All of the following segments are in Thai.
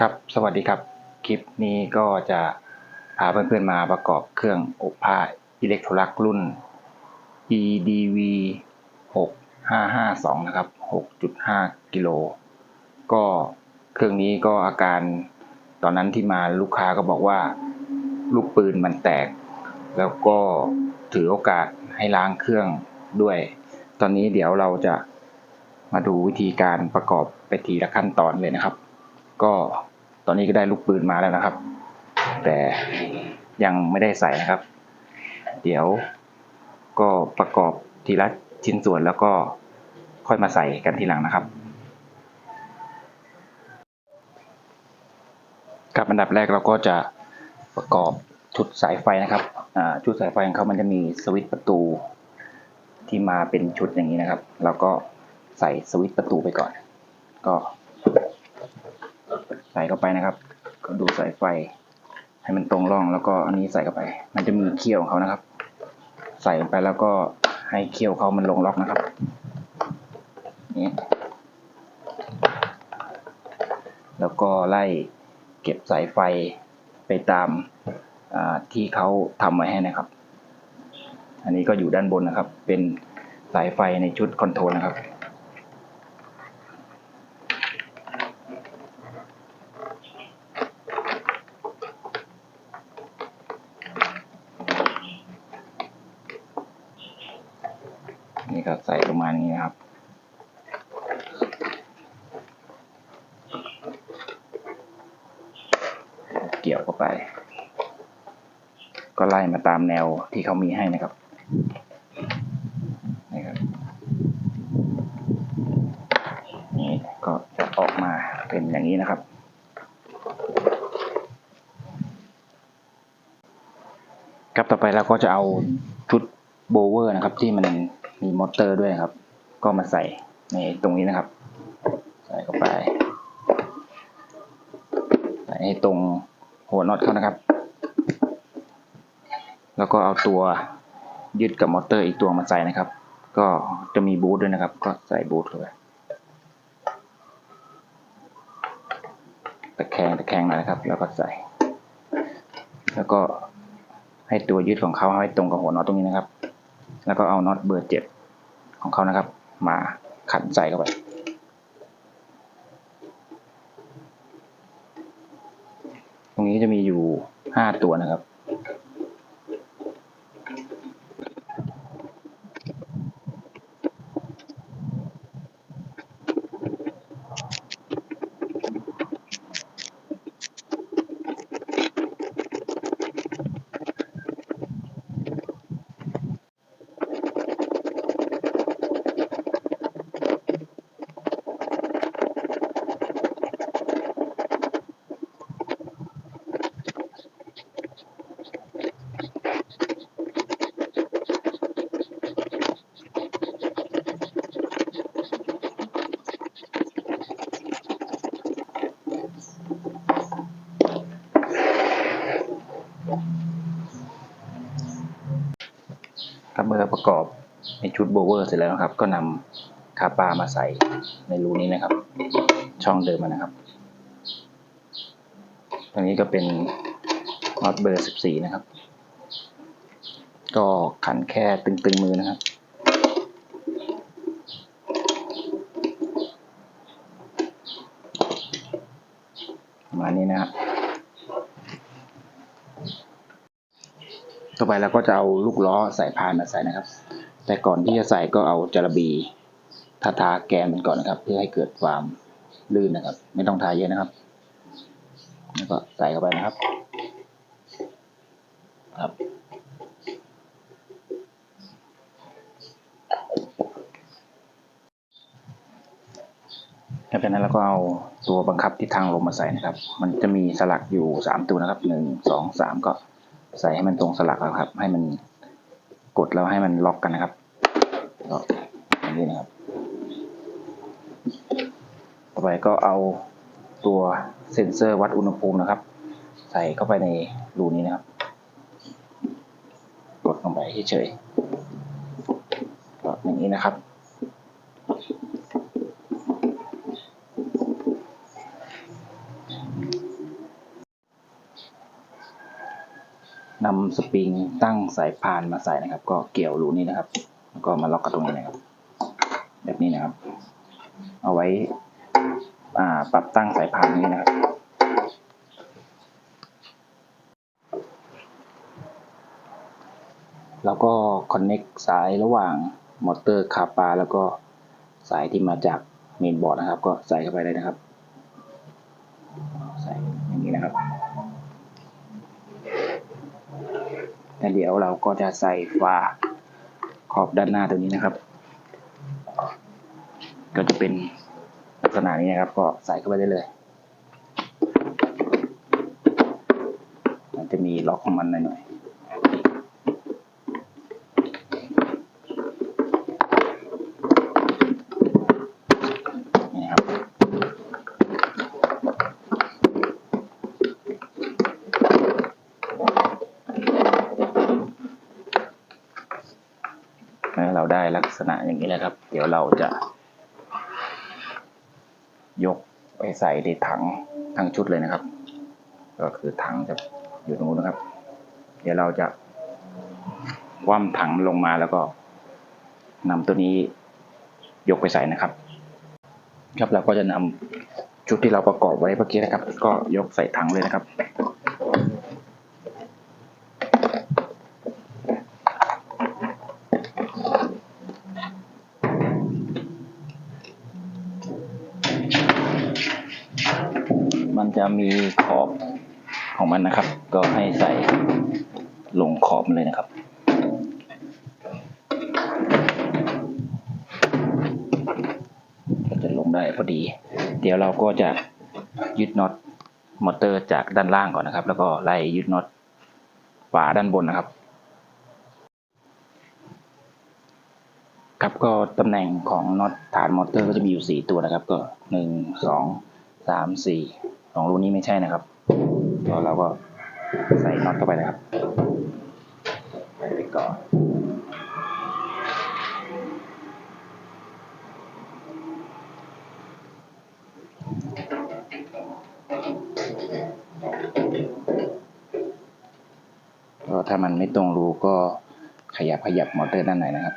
ครับ สวัสดีครับ คลิปนี้ก็จะพาเพื่อนๆมาประกอบเครื่องอบผ้าอิเล็กโทรลักรุ่น EDV 6552 นะครับ 6.5 กิโล ก็เครื่องนี้ก็อาการตอนนั้นที่มาลูกค้าก็บอกว่า ลูกปืนมันแตก แล้วก็ถือโอกาสให้ล้างเครื่องด้วย ตอนนี้เดี๋ยวเราจะมาดูวิธีการประกอบไปทีละขั้นตอนเลยนะครับ ก็ตอนนี้ก็ได้ลูกปืนมาแล้วนะครับ แต่ยังไม่ได้ใส่นะครับ เดี๋ยวก็ประกอบทีละชิ้นส่วนแล้วก็ค่อยมาใส่กันทีหลังนะครับครับอันดับแรกเราก็จะประกอบชุดสายไฟนะครับชุดสายไฟของเขามันจะมีสวิตช์ประตูที่มาเป็นชุดอย่างนี้นะครับ เราก็ใส่สวิตช์ประตูไปก่อน ก็ ใส่เข้าไปนะครับ ก็ดูสายไฟ ให้มันตรงร่องแล้วก็อันนี้ใส่เข้าไป มันจะมีเขี้ยวของเขานะครับ ใส่ลงไปแล้วก็ให้เขี้ยวเขามันลงล็อกนะครับนี่แล้วก็ไล่เก็บสายไฟไปตามที่เขาทำไว้ให้นะครับ อันนี้ก็อยู่ด้านบนนะครับ เป็นสายไฟในชุดคอนโทรลนะครับ ก็ใส่ประมาณนี้ครับ เกี่ยวเข้าไป ก็ไล่มาตามแนวที่เขามีให้นะครับนี่ครับนี่ก็จะออกมาเป็นอย่างนี้นะครับครับต่อไปเราก็จะเอาชุดโบเวอร์นะครับที่มัน มีมอเตอร์ด้วยครับ ก็มาใส่ในตรงนี้นะครับ ใส่เข้าไป ใส่ให้ตรงหัวน็อตเขานะครับ แล้วก็เอาตัวยึดกับมอเตอร์อีกตัวมาใส่นะครับ ก็จะมีบูทด้วยนะครับ ก็ใส่บูทเข้าไปตะแคงตะแคงหน่อยนะครับ แล้วก็ใส่ แล้วก็ให้ตัวยึดของเขาให้ตรงกับหัวน็อตตรงนี้นะครับ แล้วก็เอาน็อตเบอร์เจ็ด ของเขานะครับ มาขันใส่เข้าไปตรงนี้จะมีอยู่ห้าตัวนะครับ มื่อประกอบในชุดโบเวอร์เสร็จแล้วนะครับ ก็นำคาปามาใส่ในรูนี้นะครับ ช่องเดิมมันนะครับ ตรงนี้ก็เป็นน็อตเบอร์ 14 นะครับ ก็ขันแค่ตึงๆมือนะครับประมาณนี้นะครับ ต่อไปเราก็จะเอาลูกล้อสายพานมาใส่นะครับ แต่ก่อนที่จะใส่ก็เอาจาระบีทาทาแกนมันก่อนนะครับ เพื่อให้เกิดความลื่นนะครับ ไม่ต้องทาเยอะนะครับ แล้วก็ใส่เข้าไปนะครับ ครับแล้วจากนั้นเราก็เอาตัวบังคับทิศทางลมมาใส่นะครับ มันจะมีสลักอยู่สามตัวนะครับหนึ่งสองสามก็ ใส่ให้มันตรงสลักแล้วครับ ให้มันกดแล้วให้มันล็อกกันนะครับก็อย่างนี้นะครับ ต่อไปก็เอาตัวเซ็นเซอร์วัดอุณหภูมินะครับ ใส่เข้าไปในรูนี้นะครับ กดลงไปเฉยๆก็อย่างนี้นะครับ นำสปริงตั้งสายพานมาใส่นะครับ ก็เกี่ยวรูนี้นะครับ แล้วก็มาล็อกกับตรงนี้นะครับ แบบนี้นะครับ เอาไว้อ่าปรับตั้งสายพานนี้นะครับแล้วก็คอนเน็กสายระหว่างมอเตอร์คาปาแล้วก็สายที่มาจากเมนบอร์ดนะครับ ก็ใส่เข้าไปเลยนะครับ ใส่อย่างนี้นะครับ แล้วเดี๋ยวเราก็จะใส่ฝาขอบด้านหน้าตรงนี้นะครับ ก็จะเป็นลักษณะนี้นะครับ ก็ใส่เข้าไปได้เลย มันจะมีล็อกของมันหน่อยๆนี่ครับ เมื่อเราได้ลัก ษณะอย่างนี้แหล้วครับ เดี๋ยวเราจะ ยกไปใส่ในถังทั้งชุดเลยนะครับ ก็คือถังจะอยู่ตรงนู้นนะครับ เดี๋ยวเราจะคว่ำถังลงมาแล้วก็นำตัวนี้ยกไปใส่นะครับ ครับเราก็จะนำชุดที่เราประกอบไว้เมื่อกี้นะครับ ก็ยกใส่ถังเลยนะครับ มีขอบของมันนะครับ ก็ให้ใส่ลงขอบมันเลยนะครับก็จะลงได้พอดี เดี๋ยวเราก็จะยึดน็อตมอเตอร์จากด้านล่างก่อนนะครับ แล้วก็ไล่ยึดน็อตฝาด้านบนนะครับ ครับก็ตำแหน่งของน็อตฐานมอเตอร์ก็จะมีอยู่สี่ตัวนะครับ ก็หนึ่งสอง สองรูนี้ไม่ใช่นะครับก็เราก็ใส่น็อตเข้าไปนะครับใส่ไปก่อนก็ถ้ามันไม่ตรงรูก็ขยับขยับมอเตอร์ด้านในนะครับ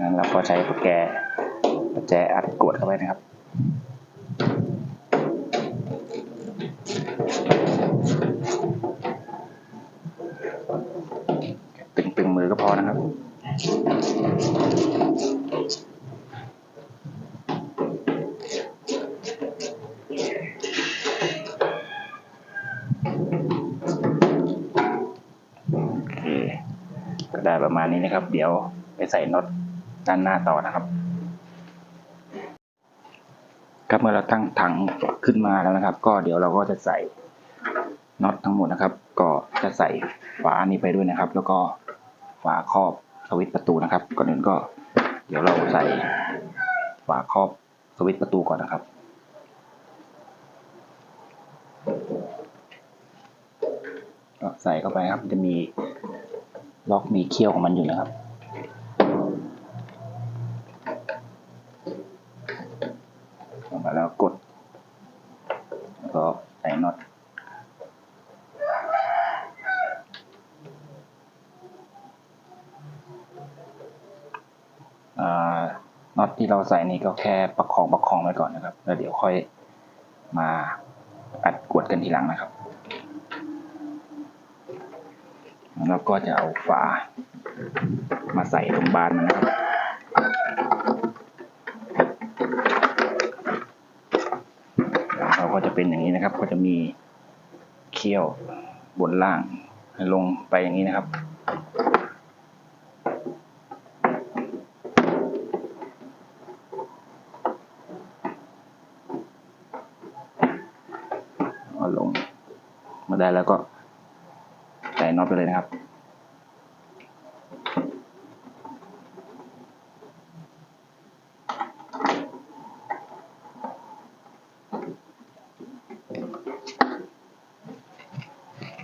งั้นเราก็ ใช้ประแกปะแจอัดกดเข้าไปนะครับตึงๆมือก็พอนะครับโอเคก็ได้ประมาณนี้นะครับ เดี๋ยวไปใส่น็อต ด้านหน้าต่อนะครับ ครับเมื่อเราตั้งถังขึ้นมาแล้วนะครับ ก็เดี๋ยวเราก็จะใส่น็อตทั้งหมดนะครับ ก็จะใส่ฝานี้ไปด้วยนะครับ แล้วก็ฝาครอบสวิตช์ประตูนะครับ ก่อนอื่นก็ เดี๋ยวเราใส่ฝาครอบสวิตช์ประตูก่อนนะครับก็ใส่เข้าไปครับ จะมีล็อกมีเขี้ยวของมันอยู่นะครับ ลงมาแล้วกด แล้วก็ใส่น็อตอ่าน็อต ที่เราใส่นี่ก็แค่ประคองประคองไว้ก่อนนะครับ แล้วเดี๋ยวค่อยมาอัดกวดกันทีหลังนะครับแล้วก็จะเอาฝามาใส่ตรงบานมันนะครับเราก็จะเป็นอย่างนี้นะครับ ก็จะมีเขี้ยวบนล่างลงไปอย่างนี้นะครับ เอาลง มาได้แล้วก็ใส่น็อตไปเลยนะครับ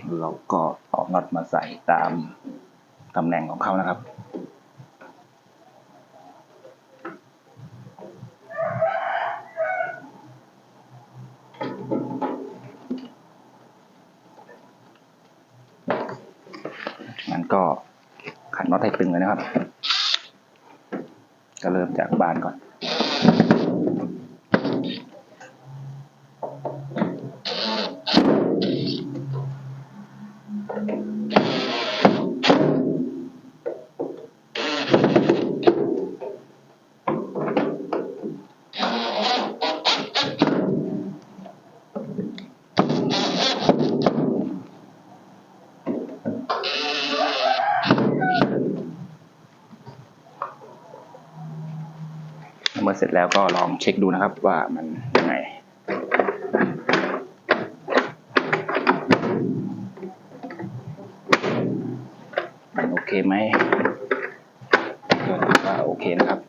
ค เราก็เอาน็อตมาใส่ตามตำแหน่งของเขานะครับงั้นก็ขันน็อตให้ตึงเลยนะครับ ก็เริ่มจากบานก่อน มื่อเสร็จแล้วก็ลองเช็คดูนะครับว่ามันยังไงมันโอเคไหมก็ถือว่าโอเคนะครับ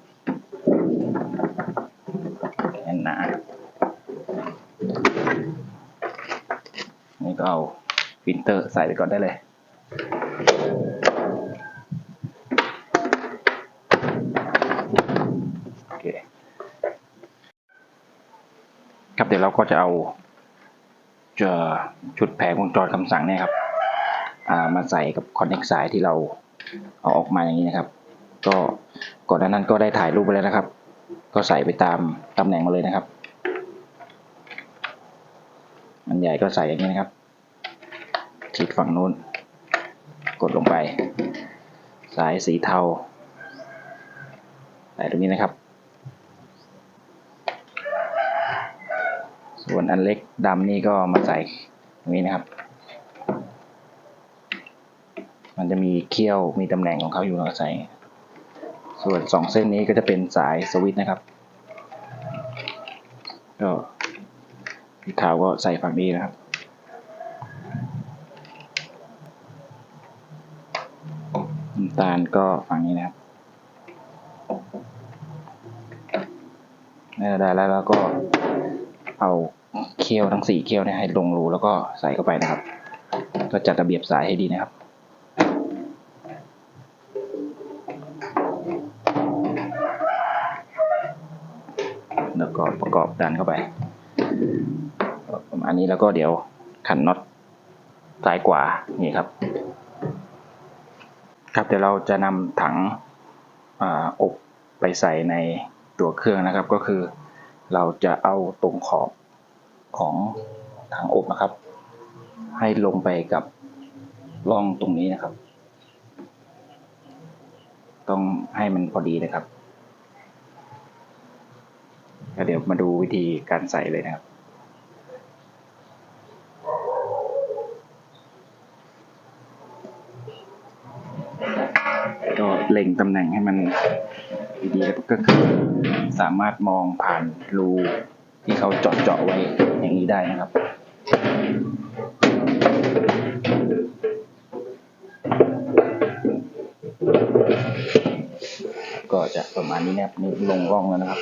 แน่นหนานี่ก็เอาฟิลเตอร์ใส่ไปก่อนได้เลย โอเค ครับ เราก็จะเอาจอชุดแผงวงจรคำสั่งเนี่ยครับามาใส่กับคอนเน c สายที่เราเอาออกมาอย่างนี้นะครับ ก็ก่อนหน้านั้นก็ได้ถ่ายรูปไปแล้วนะครับ ก็ใส่ไปตามตำแหน่งมาเลยนะครับ อันใหญ่ก็ใส่อย่างนี้นะครับชิดฝั่งนู้น กดลงไป สายสีเทาใส่ตรงนี้นะครับ ส่วนอันเล็กดำนี่ก็มาใส่ตรงนี้นะครับ มันจะมีเขี้ยวมีตำแหน่งของเขาอยู่เราใส่ ส่วนสองเส้นนี้ก็จะเป็นสายสวิตช์นะครับก็สีขาวก็ใส่ฝั่งนี้นะครับน้ำตาลก็ฝั่งนี้นะครับได้ได้แล้วแล้วก็เอา เคี่ยวทั้งสี่เคี่ยวเนี่ยให้ลงรูแล้วก็ใส่เข้าไปนะครับ ก็จัดระเบียบสายให้ดีนะครับแล้วก็ประกอบดันเข้าไปประมาณนี้แล้วก็เดี๋ยวขันน็อตซ้ายขวานี่ครับ ครับเดี๋ยวเราจะนำถังออบไปใส่ในตัวเครื่องนะครับ ก็คือเราจะเอาตรงขอบ ของถังอบนะครับ ให้ลงไปกับร่องตรงนี้นะครับ ต้องให้มันพอดีนะครับเดี๋ยวมาดูวิธีการใส่เลยนะครับ ก็เล็งตำแหน่งให้มันดีๆแล้วก็คือสามารถมองผ่านรู ที่เขาเจาะเจาะไว้อย่างนี้ได้นะครับ ก็จะประมาณนี้นะครับนี่ลงร่องแล้วนะครับ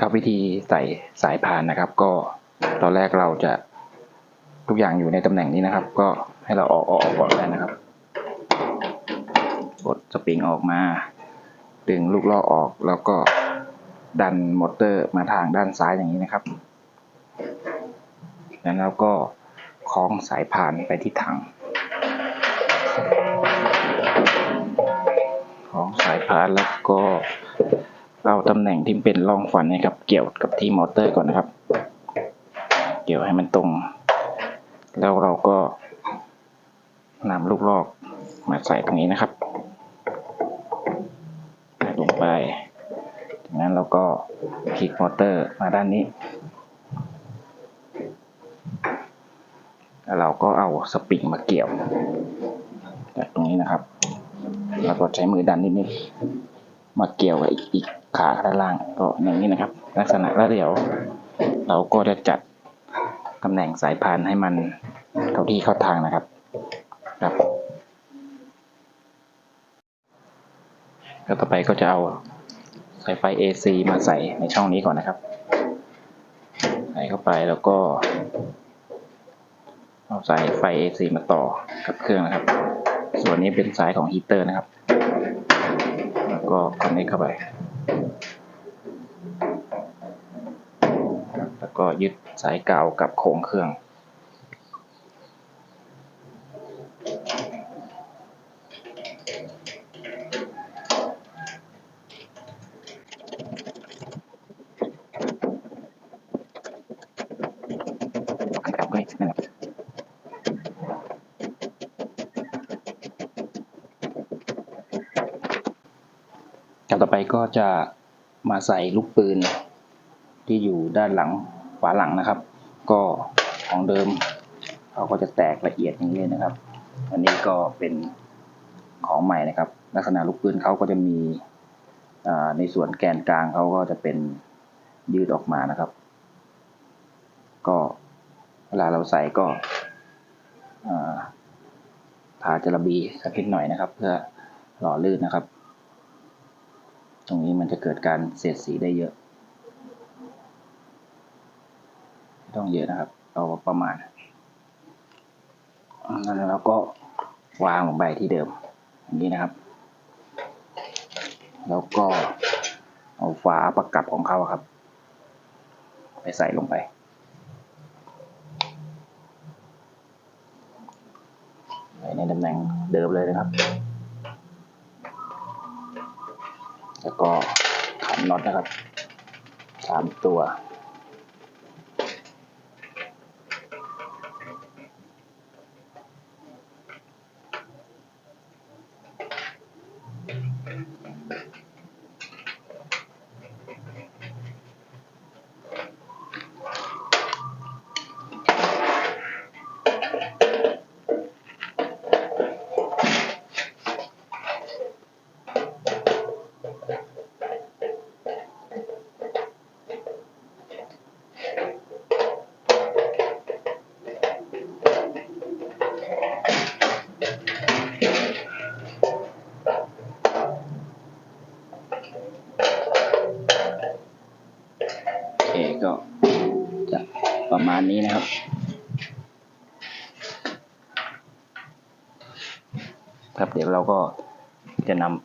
ครับวิธีใส่สายพานนะครับ ก็ตอนแรกเราจะทุกอย่างอยู่ในตำแหน่งนี้นะครับ ก็ให้เราออกออกออกก่อนได้นะครับ กดสปริงออกมา ดึงลูกล่อออกแล้วก็ดันมอเตอร์มาทางด้านซ้ายอย่างนี้นะครับ แล้วเราก็คล้องสายพานไปที่ถังคล้องสายพานแล้วก็เอาตำแหน่งที่เป็นร่องฟันนะครับ เกี่ยวกับที่มอเตอร์ก่อนนะครับ เกี่ยวให้มันตรง แล้วเราก็นำลูกลอกมาใส่ตรงนี้นะครับใส่ลงไปจากนั้นเราก็ คลิกมอเตอร์มาด้านนี้ เราก็เอาสปริงมาเกี่ยวจากตรงนี้นะครับ แล้วก็ใช้มือดันนิดๆมาเกี่ยวกับอีกขาด้านล่างก็อย่างนี้นะครับ ลักษณะแล้วเดี๋ยว เราก็จะจัดตำแหน่งสายพานให้มันเข้าที่เข้าทางนะครับครับแล้วต่อไปก็จะเอา สายไฟ AC มาใส่ในช่องนี้ก่อนนะครับ ใส่เข้าไปแล้วก็ เอาสายไฟ AC มาต่อกับเครื่องนะครับ ส่วนนี้เป็นสายของฮีเตอร์นะครับ แล้วก็คอนเนคเข้าไป แล้วก็ยึดสายกาวกับโครงเครื่อง ครับก็นั่นแหละครับต่อไปก็จะมาใส่ลูกปืนที่อยู่ด้านหลังฝาหลังนะครับ ก็ของเดิมเขาก็จะแตกละเอียดอย่างนี้นะครับ อันนี้ก็เป็นของใหม่นะครับ ลักษณะลูกปืนเขาก็จะมีในส่วนแกนกลางเขาก็จะเป็นยืดออกมานะครับ ลาเราใส่ก็อ่าทาจระบีสักนิดหน่อยนะครับ เพื่อหล่อลื่นนะครับ ตรงนี้มันจะเกิดการเสียดสีได้เยอะไม่ต้องเยอะนะครับ เอาประมาณแล้วเราก็วางลงไปที่เดิมอย่างนี้นะครับ แล้วก็เอาฝาประกับของเขาครับ ไปใส่ลงไป ใส่ในตำแหิมเลยนะครับ แล้วก็ขันน็อตนะครับสามตัว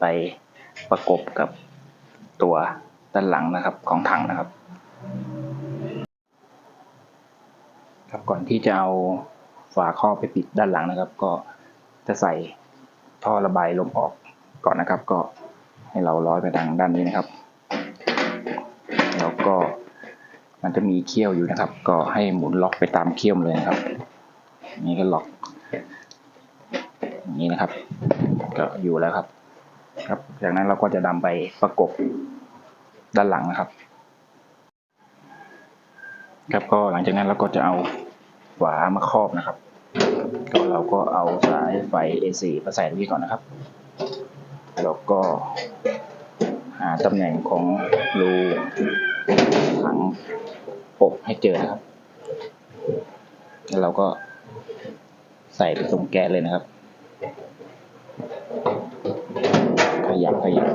ไปประกบกับตัวด้านหลังนะครับของถังนะครับ ครับก่อนที่จะเอาฝาครอบไปปิดด้านหลังนะครับ ก็จะใส่ท่อระบายลมออกก่อนนะครับ ก็ให้เราร้อยไปทางด้านนี้นะครับ แล้วก็มันจะมีเขี้ยวอยู่นะครับ ก็ให้หมุนล็อกไปตามเขี้ยวเลยนะครับนนี้ก็ล็อกอย่างนี้นะครับ ก็อยู่แล้วครับ ครับ จากนั้นเราก็จะนำไปประกบด้านหลังนะครับ ครับก็หลังจากนั้นเราก็จะเอาฝามาครอบนะครับ ก็เราก็เอาสายไฟ AC มาใส่ตรงนี้ก่อนนะครับ แล้วก็หาตำแหน่งของรูถังอบให้เจอนะครับ แล้วเราก็ใส่ไปตรงแกนเลยนะครับ ยับขยับ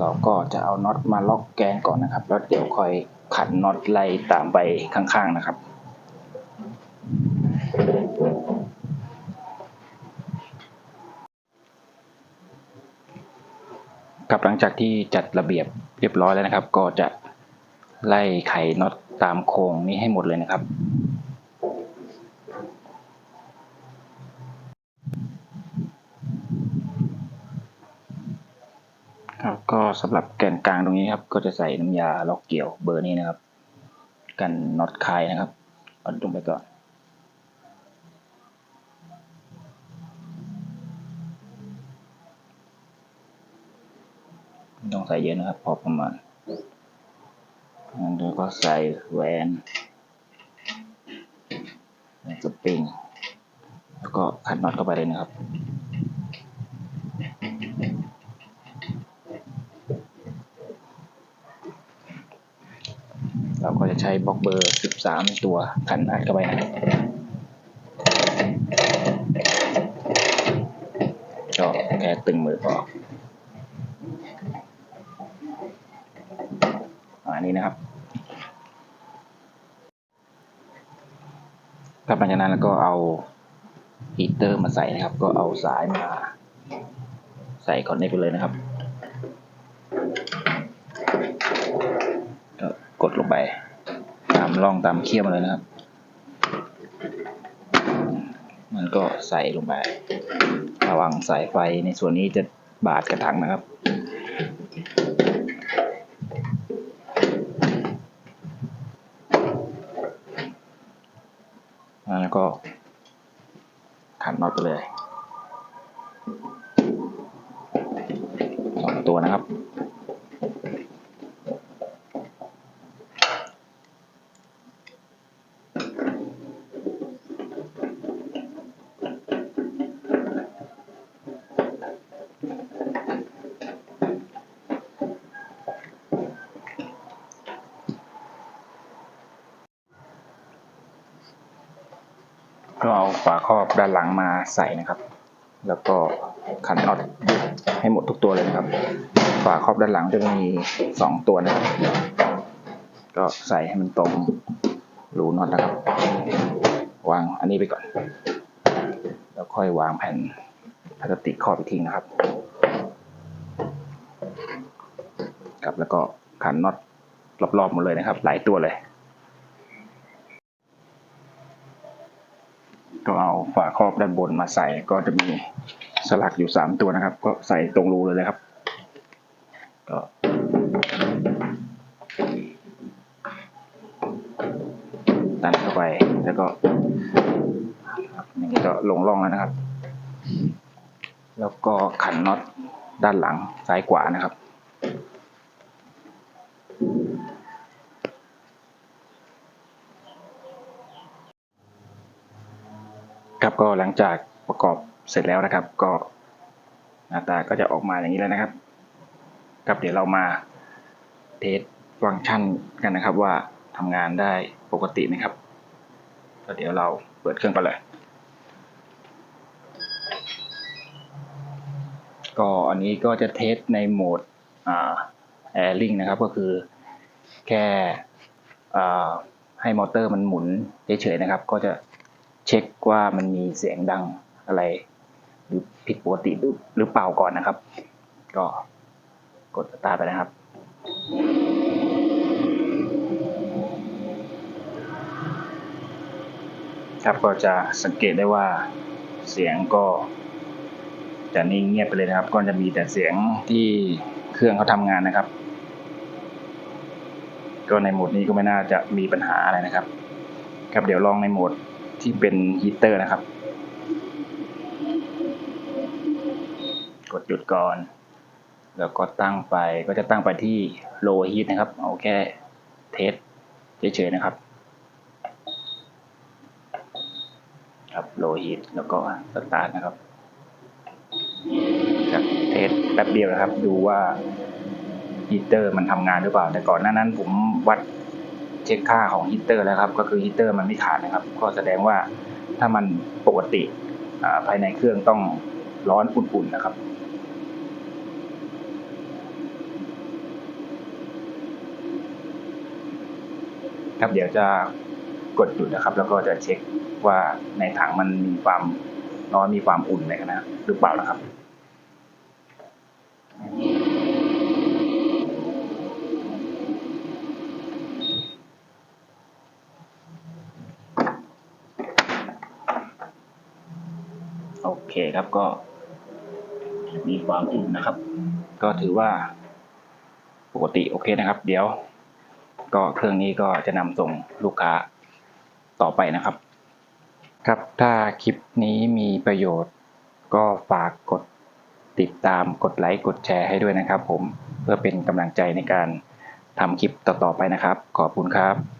เราก็จะเอาน็อตมาล็อกแกนก่อนนะครับ แล้วเดี๋ยวค่อยขันน็อตไล่ตามไปข้างๆนะครับ ครับหลัง จากที่จัดระเบียบเรียบร้อยแล้วนะครับ ก็จะไล่ไขน็อตตามโครงนี้ให้หมดเลยนะครับ ครับก็สำหรับแกนกลางตรงนี้ครับ ก็จะใส่น้ำยาล็อกเกี่ยวเบอร์นี้นะครับ กันน็อตคายนะครับเอาลงไปก่อน ส่เยอะนะครับ พอประมาณแล้วก็ใส่แหวนสปริง แล้วก็ขันน็อตเข้าไปเลยนะครับคช้บล็อกเบอร์ 13 ตัวขันอัดเข้าไปนะครับก็แค่ตึงมือก็อัน นี้นะครับครับหลังจากนั้นแล้วก็เอาฮีเตอร์มาใส่นะครับ ก็เอาสายมาใส่คอนเนคไปเลยนะครับก็กดลงไป ตามร่องตามเขี้ยวมาเลยนะครับ มันก็ใส่ลงไประวังสายไฟในส่วนนี้จะบาดกระถังนะครับ ตัวนะครับ ก็เอาฝาครอบด้านหลังมาใส่นะครับ แล้วก็ ขันน็อตให้หมดทุกตัวเลยนะครับ ฝาครอบด้านหลังจะมีสองตัวนะครับ ก็ใส่ให้มันตรงรูน็อตนะครับ วางอันนี้ไปก่อน แล้วค่อยวางแผ่นพลาสติกครอบอีกทีนะครับครับแล้วก็ขันน็อตรอบๆหมดเลยนะครับ หลายตัวเลยก็เอาฝาครอบด้านบนมาใส่ก็จะมี สลักอยู่สามตัวนะครับ ก็ใส่ตรงรูเลยเลยครับก็ดันเข้าไปแล้วก็ครับอย่างนี้ก็ลงร่องแล้วนะครับ แล้วก็ขันน็อตด้านหลังซ้ายขวานะครับครับก็หลังจากประกอบ เสร็จแล้วนะครับ ก็หน้าตาก็จะออกมาอย่างนี้แล้วนะครับครับเดี๋ยวเรามาเทสฟังก์ชันกันนะครับว่าทำงานได้ปกติไหมครับก็เดี๋ยวเราเปิดเครื่องกันเลย ก็อันนี้ก็จะเทสในโหมดแอร์ลิงนะครับก็คือแค่ให้มอเตอร์มันหมุนเฉยๆนะครับ ก็จะเช็คว่ามันมีเสียงดังอะไร ผิดปกติหรือหรือเปล่าก่อนนะครับ ก็กดสตาร์ไปนะครับ ครับก็จะสังเกตได้ว่าเสียงก็จะนิ่งเงียบไปเลยนะครับ ก็จะมีแต่เสียงที่เครื่องเขาทำงานนะครับ ก็ในโหมดนี้ก็ไม่น่าจะมีปัญหาอะไรนะครับ ครับเดี๋ยวลองในโหมดที่เป็นฮีเตอร์นะครับ กดหยุดก่อน แล้วก็ตั้งไปก็จะตั้งไปที่ low heat นะครับ เอาแค่เทสเฉยๆนะครับ ครับ low heat แล้วก็สตาร์ทนะครับครับเทสแป๊บเดียวนะครับ ดูว่าฮีเตอร์มันทำงานหรือเปล่า แต่ก่อนหน้านั้นผมวัดเช็คค่าของฮีเตอร์แล้วครับ ก็คือฮีเตอร์มันไม่ขาดนะครับ ก็แสดงว่าถ้ามันปกติภายในเครื่องต้องร้อนอุ่นๆนะครับ ครับเดี๋ยวจะกดหยุดนะครับ แล้วก็จะเช็คว่าในถังมันมีความร้อนมีความอุ่นไรกันนะหรือเปล่านะครับ โอเคครับก็ มีความอุ่นนะครับ ก็ถือว่าปกติโอเคนะครับ เดี๋ยว ก็เครื่องนี้ก็จะนำส่งลูกค้าต่อไปนะครับ ครับถ้าคลิปนี้มีประโยชน์ ก็ฝากกดติดตามกดไลค์กดแชร์ให้ด้วยนะครับ ผมเพื่อเป็นกำลังใจในการทำคลิปต่อๆไปนะครับ ขอบคุณครับ